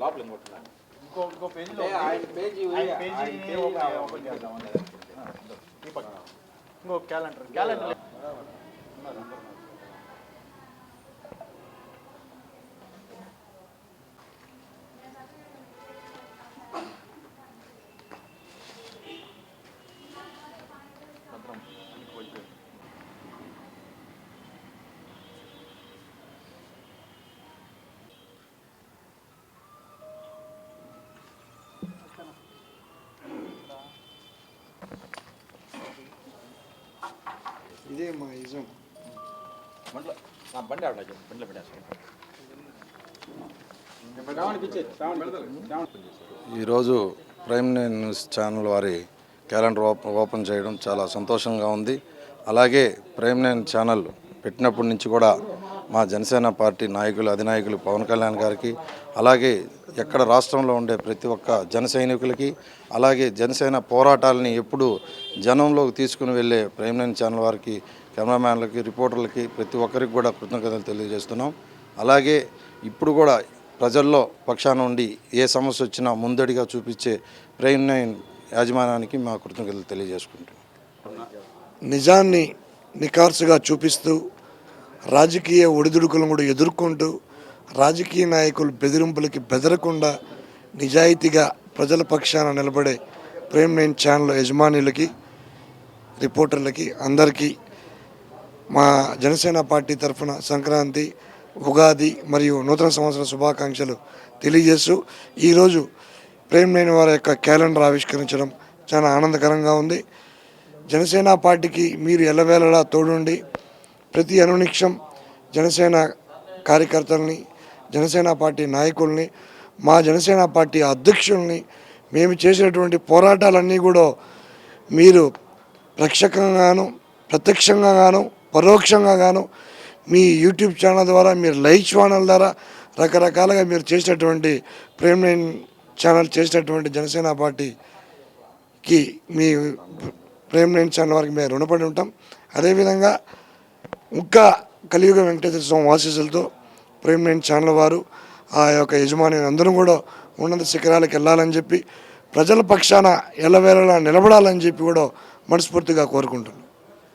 లోపల ఇంకోటి ఇంకో ఇంకో పేజీలో ఏ, ఆయన పేజీ ఉంది. ఆయన ఆయన పేజీని పేజీ ఓపెన్ కావాలి. ఓపెన్ చేద్దాం అనేది. ఆ, ఇదో, ఈ పక్క. ఇంకో క్యాలెండర్ క్యాలెండర్ ఇదే మా ఇజం. బండ్లో నా బండి చెప్పు, బండిలో పెట్టేస్తాను. ఈరోజు ప్రైమ్ న్యూస్ ఛానల్ వారి క్యాలెండర్ ఓపెన్ ఓపెన్ చేయడం చాలా సంతోషంగా ఉంది. అలాగే ప్రేమ్ నైన్ ఛానల్ పెట్టినప్పటి నుంచి కూడా మా జనసేన పార్టీ నాయకులు అధినాయకులు పవన్ కళ్యాణ్ గారికి అలాగే ఎక్కడ రాష్ట్రంలో ఉండే ప్రతి ఒక్క జన సైనికులకి అలాగే జనసేన పోరాటాలని ఎప్పుడు జనంలోకి తీసుకుని వెళ్ళే ప్రేమ్ నైన్ ఛానల్ వారికి కెమెరామ్యాన్లకి రిపోర్టర్లకి ప్రతి ఒక్కరికి కూడా కృతజ్ఞతలు తెలియజేస్తున్నాం. అలాగే ఇప్పుడు కూడా ప్రజల్లో పక్షాన ఉండి ఏ సమస్య వచ్చినా ముందడిగా చూపించే ప్రేమ్ నైన్ యాజమానానికి మా కృతజ్ఞతలు తెలియజేసుకుంటున్నాం. నిజాన్ని నికార్సుగా చూపిస్తూ రాజకీయ ఒడిదుడుకులను కూడా ఎదుర్కొంటూ రాజకీయ నాయకులు బెదిరింపులకి బెదరకుండా నిజాయితీగా ప్రజల పక్షాన నిలబడే ప్రేమ్ నైన్ ఛానల్ యజమానులకి రిపోర్టర్లకి అందరికీ మా జనసేన పార్టీ తరఫున సంక్రాంతి ఉగాది మరియు నూతన సంవత్సర శుభాకాంక్షలు తెలియజేస్తూ ఈరోజు ప్రేమ్ లేని వారి యొక్క క్యాలెండర్ ఆవిష్కరించడం చాలా ఆనందకరంగా ఉంది. జనసేన పార్టీకి మీరు ఎల్లవేళలా తోడుండి ప్రతి అనునిక్షం జనసేన కార్యకర్తల్ని జనసేన పార్టీ నాయకుల్ని మా జనసేన పార్టీ అధ్యక్షుల్ని మేము చేసినటువంటి పోరాటాలన్నీ కూడా మీరు ప్రత్యక్షంగాను ప్రత్యక్షంగా గాను పరోక్షంగా గాను మీ యూట్యూబ్ ఛానల్ ద్వారా మీరు లైవ్ ఛానల్ ద్వారా రకరకాలుగా మీరు చేసినటువంటి ప్రేమ ఛానల్ చేసినటువంటి జనసేన పార్టీకి మీ ప్రేమ్ నైన్ ఛానల్ వారికి మేము రుణపడి ఉంటాం. అదేవిధంగా ఇంకా కలియుగ వెంకటేశ్వర స్వామి ఆశీస్సులతో ప్రేమ్ నైన్ ఛానల్ వారు ఆ యొక్క యజమాని అందరం కూడా ఉన్నత శిఖరాలకు వెళ్ళాలని చెప్పి ప్రజల పక్షాన ఎల్లవేళలా నిలబడాలని చెప్పి కూడా మనస్ఫూర్తిగా కోరుకుంటున్నాం.